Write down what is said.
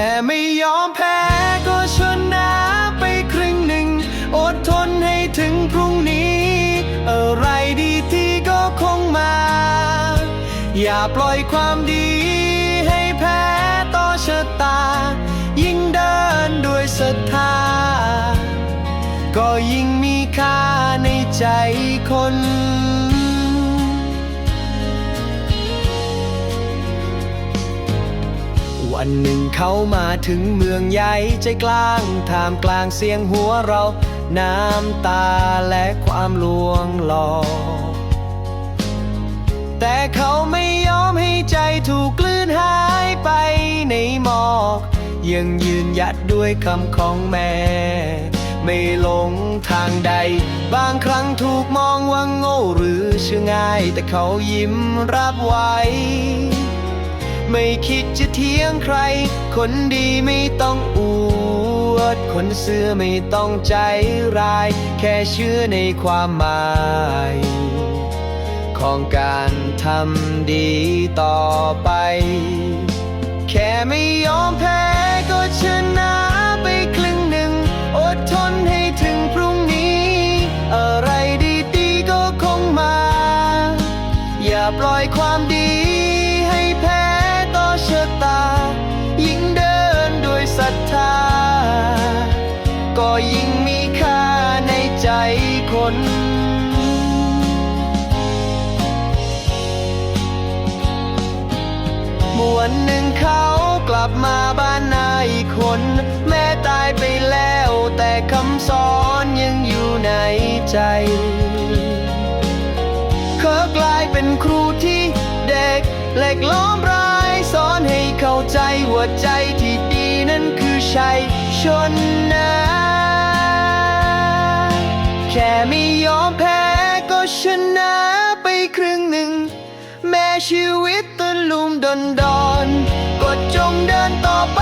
แต่ไม่ยอมแพ้ก็ชนะไปครึ่งหนึ่ง อดทนให้ถึงพรุ่งนี้ อะไรดีที่ก็คงมา อย่าปล่อยความดีให้แพ้ต่อชะตา ยิ่งเดินด้วยศรัทธา ก็ยิ่งมีค่าในใจคน วันหนึ่งเขามาถึงเมืองใหญ่ใจกลางท่ามกลางเสียงหัวเรา น้ำตาและความลวงหลอกแต่เขาไม่ยอมให้ใจถูกกลืนหายไปในหมอก ยังยืนหยัดด้วยคำของแม่ ไม่หลงทางใด บางครั้งถูกมองว่าโง่หรือเชื่อง่าย แต่เขายิ้มรับไว้ ไม่คิดจะเที่ยงใคร คนดีไม่ต้องอวด คนเสื้อไม่ต้องใจร้าย แค่เชื่อในความหมายของการทำดีต่อไป แค่ไม่ยอมแพ้ก็ชนะไปครึ่งหนึ่ง อดทนให้ถึงพรุ่งนี้ อะไรดีๆก็คงมา อย่าปล่อยความดี คน มวนหนึ่งเขากลับมาบ้านนาอีกคน แม่ตายไปแล้วแต่คำสอนยังอยู่ในใจเขากลายเป็นครูที่เด็กเหล็กล้อมรายสอนให้เข้าใจว่าใจที่ดีนั้นคือชัยชนนะ แม้ชีวิตตะลุมดอนดอนกดจงเดินต่อไป